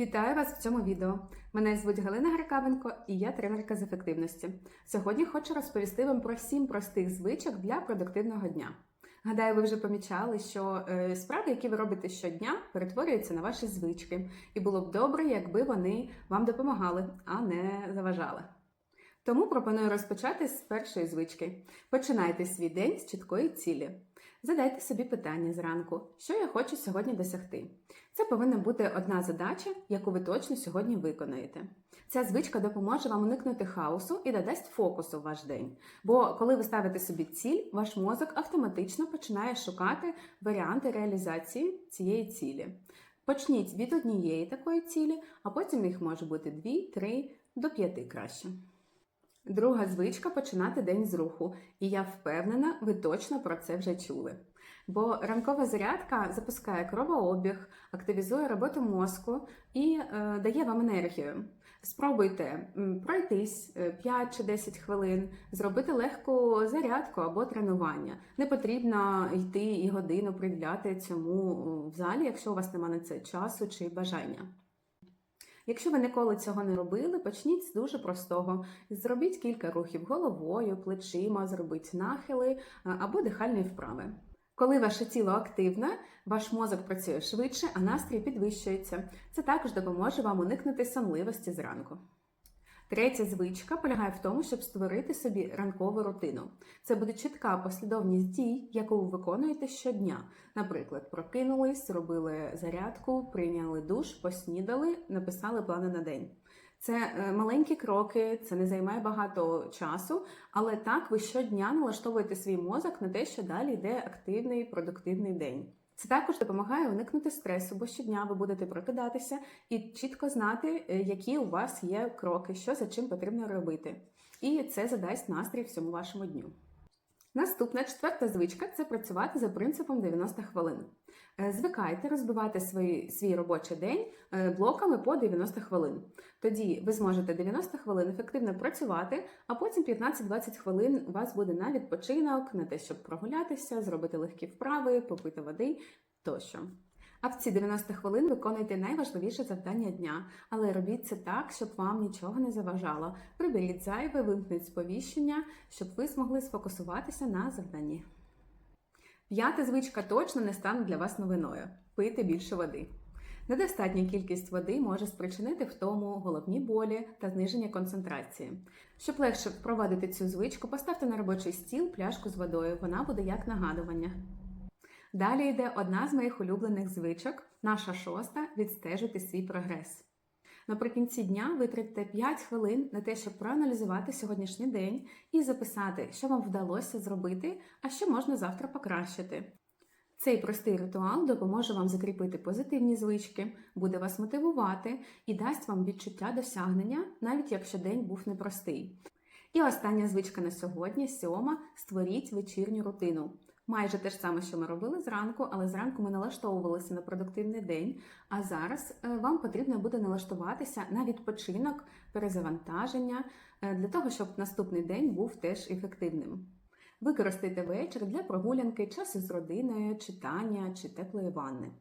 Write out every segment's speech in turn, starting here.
Вітаю вас в цьому відео. Мене звуть Галина Гаркавенко і я тренерка з ефективності. Сьогодні хочу розповісти вам про сім простих звичок для продуктивного дня. Гадаю, ви вже помічали, що е, справи, які ви робите щодня, перетворюються на ваші звички, і було б добре, якби вони вам допомагали, а не заважали. Тому пропоную розпочати з першої звички. Починайте свій день з чіткої цілі. Задайте собі питання зранку, що я хочу сьогодні досягти. Це повинна бути одна задача, яку ви точно сьогодні виконаєте. Ця звичка допоможе вам уникнути хаосу і додасть фокусу в ваш день. Бо коли ви ставите собі ціль, ваш мозок автоматично починає шукати варіанти реалізації цієї цілі. Почніть від однієї такої цілі, а потім їх може бути дві, три до п'яти краще. Друга звичка починати день з руху, і я впевнена, ви точно про це вже чули. Бо ранкова зарядка запускає кровообіг, активізує роботу мозку і е, дає вам енергію. Спробуйте пройтись е, 5 чи 10 хвилин, зробити легку зарядку або тренування. Не потрібно йти і годину приділяти цьому е, в залі, якщо у вас немає на це часу чи бажання. Якщо ви ніколи цього не робили, почніть з дуже простого. Зробіть кілька рухів головою, плечима, зробіть нахили або дихальні вправи. Коли ваше тіло активне, ваш мозок працює швидше, а настрій підвищується. Це також допоможе вам уникнути сонливості зранку. Третя звичка полягає в тому, щоб створити собі ранкову рутину. Це буде чітка послідовність дій, яку ви виконуєте щодня. Наприклад, прокинулись, зробили зарядку, прийняли душ, поснідали, написали плани на день. Це е, маленькі кроки, це не займає багато часу, але так ви щодня налаштовуєте свій мозок на те, що далі йде активний продуктивний день. Це також допомагає уникнути стресу, бо щодня ви будете прокидатися і чітко знати, е, які у вас є кроки, що за чим потрібно робити. І це задасть настрій всьому вашому дню. Наступна четверта звичка це працювати за принципом 90 хвилин. Е, Звикайте розбивати свій, свій робочий день е, блоками по 90 хвилин. Тоді ви зможете 90 хвилин ефективно працювати, а потім 15-20 хвилин у вас буде на відпочинок, на те, щоб прогулятися, зробити легкі вправи, попити води тощо. А в ці 90 хвилин виконуйте найважливіше завдання дня, але робіть це так, щоб вам нічого не заважало. Приберіть зайве, вимкніть сповіщення, щоб ви змогли сфокусуватися на завданні. П'ята звичка точно не стане для вас новиною пити більше води. Недостатня кількість води може спричинити втому, головні болі та зниження концентрації. Щоб легше впровадити цю звичку, поставте на робочий стіл пляшку з водою. Вона буде як нагадування. Далі йде одна з моїх улюблених звичок, наша шоста відстежити свій прогрес. Наприкінці дня витратьте 5 хвилин на те, щоб проаналізувати сьогоднішній день і записати, що вам вдалося зробити, а що можна завтра покращити. Цей простий ритуал допоможе вам закріпити позитивні звички, буде вас мотивувати і дасть вам відчуття досягнення, навіть якщо день був непростий. І остання звичка на сьогодні сьома створіть вечірню рутину. Майже те ж саме, що ми робили зранку, але зранку ми налаштовувалися на продуктивний день. А зараз е, вам потрібно буде налаштуватися на відпочинок, перезавантаження е, для того, щоб наступний день був теж ефективним. Використайте вечір для прогулянки, часу з родиною, читання чи теплої ванни.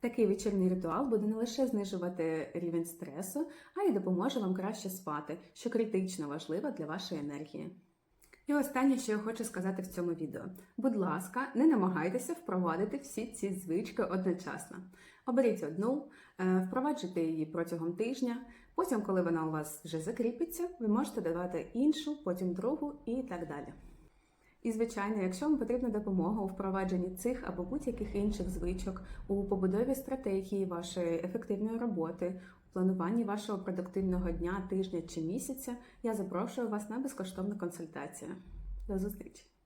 Такий вечірній ритуал буде не лише знижувати рівень стресу, а й допоможе вам краще спати, що критично важливо для вашої енергії. І останнє, що я хочу сказати в цьому відео: будь ласка, не намагайтеся впровадити всі ці звички одночасно. Оберіть одну, е, впроваджуйте її протягом тижня. Потім, коли вона у вас вже закріпиться, ви можете додавати іншу, потім другу і так далі. І, звичайно, якщо вам потрібна допомога у впровадженні цих або будь-яких інших звичок, у побудові стратегії вашої ефективної роботи, плануванні вашого продуктивного дня, тижня чи місяця, я запрошую вас на безкоштовну консультацію. До зустрічі!